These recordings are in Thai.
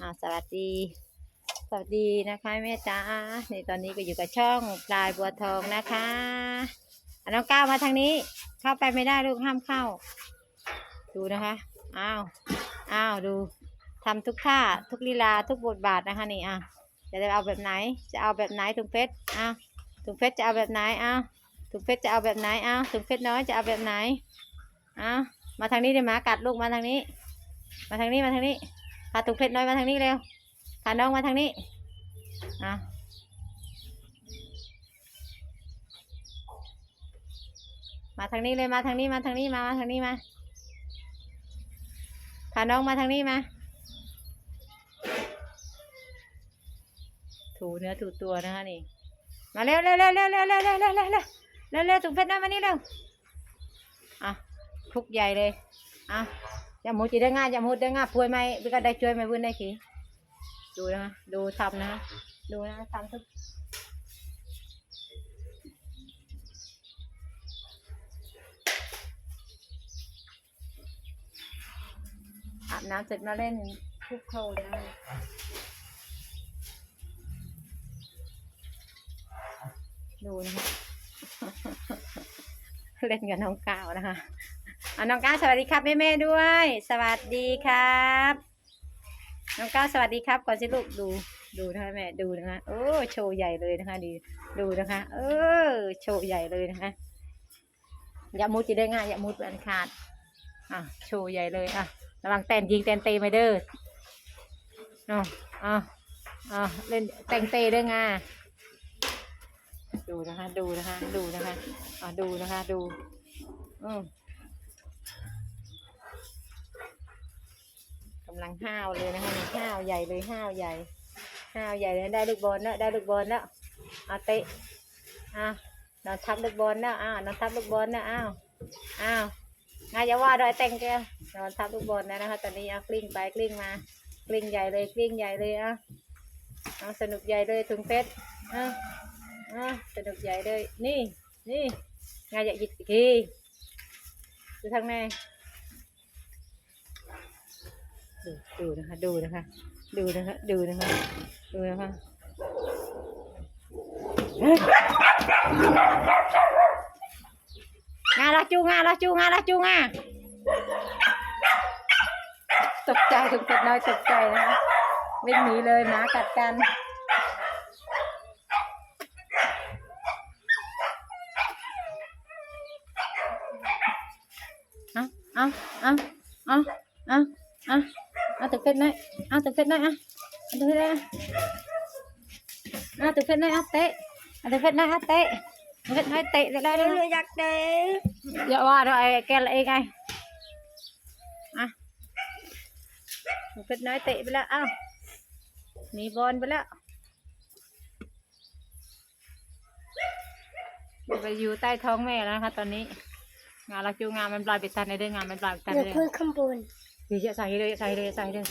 อ่าสวัสดี สวัสดีนะคะแม่จ้าในตอนนี้ก็อยู่กับช่องพลายบัวทองนะคะอะน้องก้าวมาทางนี้ เข้าไปไม่ได้ลูกห้ามเข้า ดูนะคะอ้าวอ้าวดูทำทุกท่าทุกลีลาทุกบทบาทนะคะนี่อะจะเอาแบบไหน จะเอาแบบไหนถุงเพชรอ้าวถุงเพชรจะเอาแบบไหนอ้าวถุงเพชรจะเอาแบบไหนอ้าวถุงเพชรน้อยจะเอาแบบไหนอ้าวมาทางนี้เดี๋ยวหมากัดลูกมาทางนี้ มาทางนี้มาทางนี้ พาถุงเพชรน้อยมาทางนี้เร็วพาน้องมาทางนี้อะมาทางนี้เลยมาทางนี้มาทางนี้มามาทางนี้มาพาน้องมาทางนี้มาถูเนื้อถูตัวนะคะนี่มาเร็วเร็วเร็วเร็วเร็วเร็วเร็วเร็วเร็วเร็วเร็วเร็วถุงเพชรน้ำมานี่เร็วอะทุกใหญ่เลยอะ ย่ามูจีได้ง่ายอย่ามูได้ง่ายป่วยไหมพี่ก็ได้ช่วยไหมวุ้นได้ขีดูนะ ดูทำนะ ดูนะทำทุกอาบน้ำเสร็จมาเล่นทุกโคลนะดูนะคะเล่นกับน้องก้าวนะคะ อะน้องก้าวสวัสดีครับแม่แม่ด้วย สวัสดีครับ น้องก้าวสวัสดีครับก่อนสิลูกดูดูนะคะแม่ดูนะคะโอ้โชว์ใหญ่เลยนะคะดีดูนะคะ เออโชว์ใหญ่เลยนะคะอย่ามุดจะได้ง่ายอย่ามุดอันขาดอะโชว์ใหญ่เลยอะระวังแตนยิงแตนเตไม่เด้ออ๋ออ๋ออ๋อเล่นแตงเตด้วยง่าดูนะคะ ดูนะคะ ดูนะคะอะดูนะคะ ดู อืมำลังห้าวเลยนะคะห้าวใหญ่เลยห้าวใหญ่ห้าวใหญ่เลยได้ลูกบอลแล้วได้ลูกบอลแล้วเอาเตะอะนอนทับลูกบอลแล้วอ้าวนอนทับลูกบอลแล้วอ้าวอ้าวงายอย่าว่าดอยแต่งแกนอนทับลูกบอลแล้วนะคะ ตอนนี้เอากลิ้งไปกลิ้งมากลิ้งใหญ่เลยกลิ้งใหญ่เลยอะเอาสนุกใหญ่เลยถึงเป็ดอะอะสนุกใหญ่เลยนี่นี่งายอย่าหยิบอีกทีดูทางแม่ ดูนะคะ ดูนะคะ ดูนะคะ ดูนะคะ ดูนะคะงาละจูงาละจูงาละจูงาตกใจถึงเป็ดน้อยตกใจนะคะวิ่งหนีเลยหมากัดกันเอาเอาเอาเอาเอา เอาเอาตึกเพชรหน่อยเอาตึกเพชรหน่อยอะเอาตึกเพชรหน่อยอะเอาตึกเพชรหน่อยอะเตะเอาตึกเพชรหน่อยอะเตะตึกเพชรหน่อยเตะได้ได้หนูได้อยากเตะอย่าว่าเราไอ้แกละเองไงอะตึกเพชรน้อยเตะไปแล้วอ้าวหนีบอลไปแล้วไปอยู่ใต้ท้องแม่แล้วนะคะ ตอนนี้ งานเราจูงานมันปลายปิดตันในเด้องานมันปลายปิดตันเดี๋ยวเลย ขึ้นข้างบน เดี๋ยวใส่เลยใส่เลยใส่เลย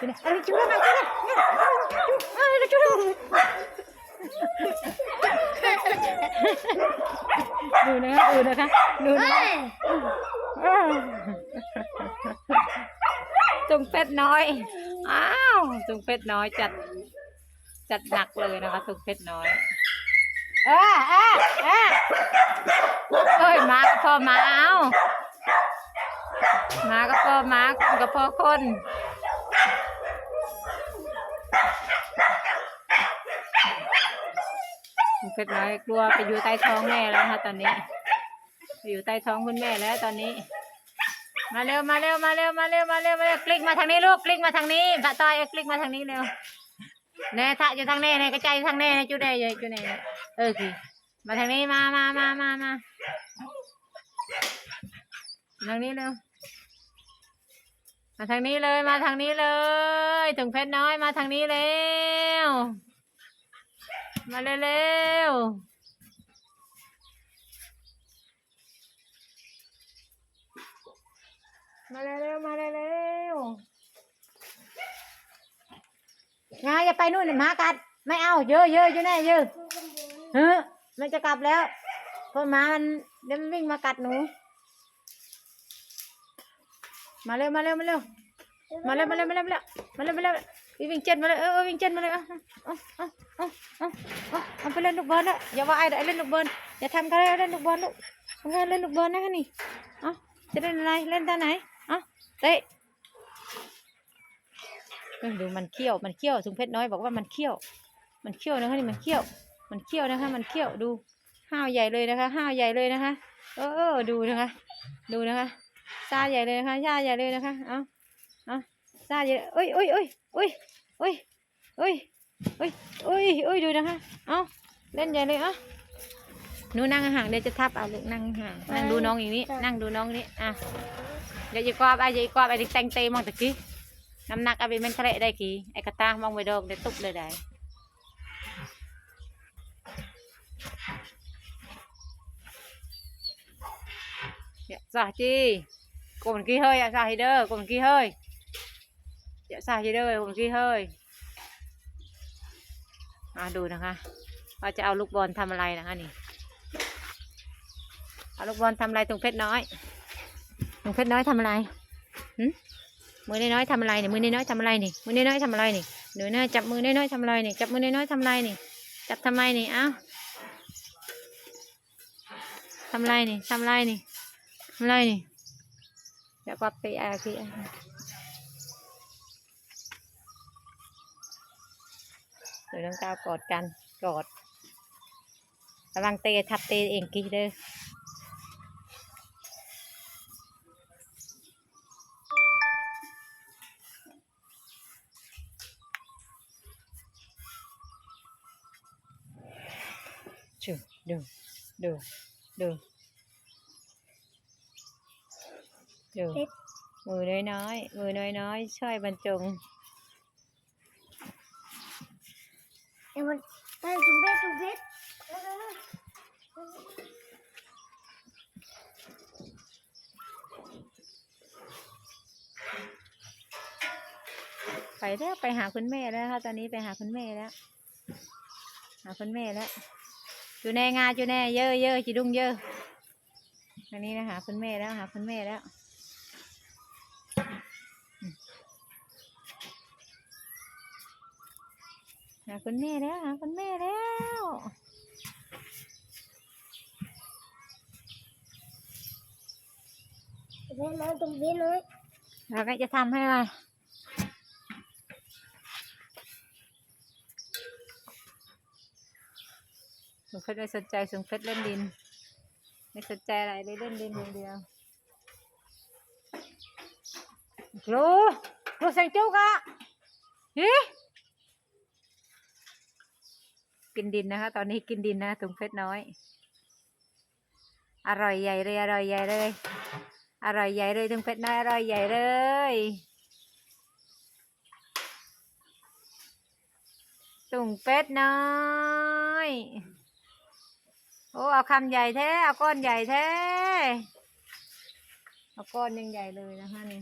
จุ๊บอะไรจุ๊บอะไรจุ๊บอะไรจุ๊บดูนะคะดูนะคะดูนะคะจุงเป็ดน้อย อ้าวจุงเป็ดน้อยจัด จัดหนักเลยนะคะจุงเป็ดน้อย เออเออเออเอ้ยมาก็พอมาเอา มาก็พอมาคนก็พอคนจุงเป็ดน้อยกลัวไปอยู่ใต้ท้องแม่แล้วนะคะตอนนี้ ไปอยู่ใต้ท้องคุณแม่แล้วตอนนี้ มาเร็วมาเร็วมาเร็วมาเร็วมาเร็วมาเร็วกลิ้งมาทางนี้ลูกกลิ้งมาทางนี้พระต้อยเอากลิ้งมาทางนี้เร็วแน่ทะอยู่ทางแน่แน่กระจายทางแน่จุดแน่อยู่จุดแน่เออคือมาทางนี้มามามามามาทางนี้เร็ว มาทางนี้เลยมาทางนี้เลย ถึงเพชรน้อยมาทางนี้เร็ว มาเร็วเร็วมาเร็วเร็วมาเร็วเร็วงาอย่าไปนู่นหมากัด ไม่เอา เยอะเยอะอยู่แน่เยอะเฮ้ยมันจะกลับแล้วเพราะหมามันเดี๋ยวมันวิ่งมากัดหนู มาเร็วมาเร็วมาเร็วมาเลยมาเลยมาเลยมาเลยมาเลยมาเลยวิ่งเจ็ดมาเลยเออเออวิ่งเจ็ดมาเลยเอาเอาเอาเอาเอาเอาเอาไปเล่นลูกบอลละอย่าว่าไอ้เล่นลูกบอลอย่าทำเขาเลยเล่นลูกบอลลูกทำเขาเล่นลูกบอลนะคะนี่เอาจะเล่นอะไรเล่นตาไหนเอาเตะดูมันเขี้ยวมันเขี้ยวสุงเพชรน้อยบอกว่ามันเขี้ยว มันเขี้ยวนะคะนี่มันเขี้ยว มันเขี้ยวนะคะ มันเขี้ยวดูห้าวใหญ่เลยนะคะห้าวใหญ่เลยนะคะ เออดูนะคะ ดูนะคะ ซาใหญ่เลยนะคะซาใหญ่เลยนะคะ เอาเอาซาใหญ่เอ้ยเอ้ยเอ้ยเอ้ยเอ้ยเอ้ยเอ้ยเอ้ยเอ้ยดูนะคะ เอาเล่นใหญ่เลยอะหนูนั่งห่างเดี๋ยวจะทับเอาลูกนั่งห่างนั่งดูน้องอย่างนี้ นั่งดูน้องนี้อะเดี๋ยวจะกรอบไอ้จะกรอบไอ้ที่แต่งเตมองตะกี้น้ำหนักไอ้เป็นทะเลได้กี่ไอ้กระตามองไปดอกเดี๋ยวตุบเลยได้ dạ xả chi cùng kia hơi à xả thì đơ cùng kia hơi dạ xả thì đơ cùng kia hơi มาดูนะคะว่าจะเอาลูกบอลทำอะไรนะคะนี่เอาลูกบอลทำอะไรตรงเพชรน้อยตรงเพชรน้อยทำอะไรหึมือน้อยๆทำอะไรนี่มือน้อยๆทำอะไรนี่มือน้อยๆทำอะไรนี่หนูน้อยจับมือน้อยๆทำอะไรนี่จับมือน้อยๆทำอะไรนี่จับทำไมนี่เอ้าทำอะไรนี่ทำอะไรนี่ทำไรนี่ เดี๋ยวก็ไปอาคีเดี๋ยวน้องก้าวกอดกันกอดกำลังเตะทับเตะเองกี่เด้อดูดูดู ดูมือน้อยๆมือน้อยๆช่วยบรรจงเดี๋ยวมันได้จุ่มเบ็ดจุ่มเบ็ดไปแล้วไปหาคุณแม่แล้วค่ะตอนนี้ไปหาคุณแม่แล้ว หาคุณแม่แล้วจูแน่งาจูแน่เยอะเยอะจีดุงเยอะอันนี้นะหาคุณแม่แล้วหาคุณแม่แล้วอืม หาคุณแม่แล้วหาคุณแม่แล้วจุ่มเบ็ดน้อยจุ่มเบ็ดน้อยเราก็จะทำให้อะไรสงเพชรไม่สนใจสงเพชรเล่นดิน ไม่สนใจอะไรเลยเล่นดินอย่างเดียวครูครูใส่จุกอะฮิ กินดินนะคะ ตอนนี้กินดินนะถุงเพชรน้อย อร่อยใหญ่เลยอร่อยใหญ่เลย อร่อยใหญ่เลยถุงเพชรน้อยอร่อยใหญ่เลยถุงเป็ดน้อยโอ้เอาคำใหญ่แท้เอาก้อนใหญ่แท้เอาก้อนยังใหญ่เลยนะคะนี่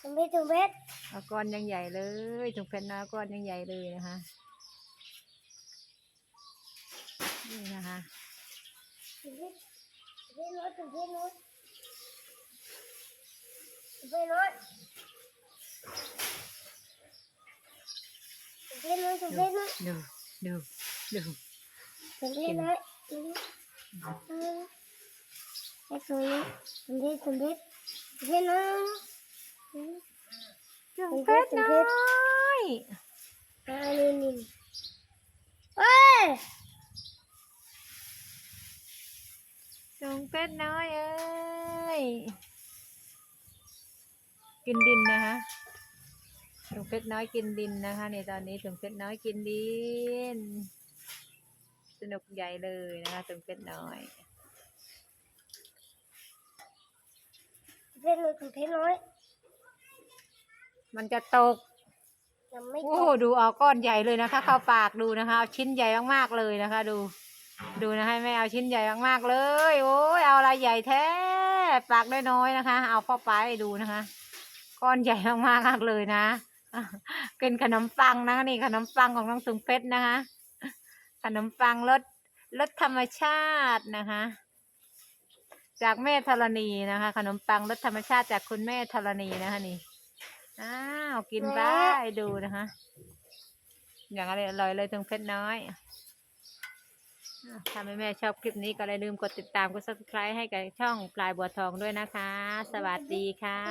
จุ่มเบ็ดจุ่มเบ็ดเอาก้อนยังใหญ่เลยถุงเพชรน้อยก้อนยังใหญ่เลยนะคะ นี่นะคะไปรถไปรถไปรถไปรถไปรถดูดูดูไปรถไอ้ตัวนี้คุณดิคุณดิคุณดิน้องเป็ดน้อยอันนี้เฮ้ย ถุงเป็ดน้อยเอ้ย กินดินนะคะถุงเป็ดน้อยกินดินนะคะในตอนนี้ถุงเป็ดน้อยกินดิน สนุกใหญ่เลยนะคะถุงเป็ดน้อยจุ่มเบ็ดน้อยจุ่มเบ็ดน้อย มันจะตกยังไม่โอ้ตกดูเอาก้อนใหญ่เลยนะคะ เข้าปากดูนะคะเอาชิ้นใหญ่มากๆเลยนะคะ ดู ดูนะให้แม่เอาชิ้นใหญ่มากๆเลย โอ้ยเอาอะไรใหญ่แท้ปากได้น้อยนะคะ เอาเข้าไปดูนะคะ ก้อนใหญ่มากๆเลยนะเป็นขนมปังนะคะนี่ขนมปังของน้องสุงเพชรนะคะ ขนมปังรสรสธรรมชาตินะคะ จากแม่ธรณีนะคะ ขนมปังรสธรรมชาติจากคุณแม่ธรณีนะคะนี่อ้าวกินไปดูนะคะ อย่างอะไรอร่อยเลยถึงเพชรน้อย ถ้าแม่แม่ๆชอบคลิปนี้ก็อย่าลืมกดติดตามกด subscribe ให้กับช่องปลายบัวทองด้วยนะคะ สวัสดีค่ะ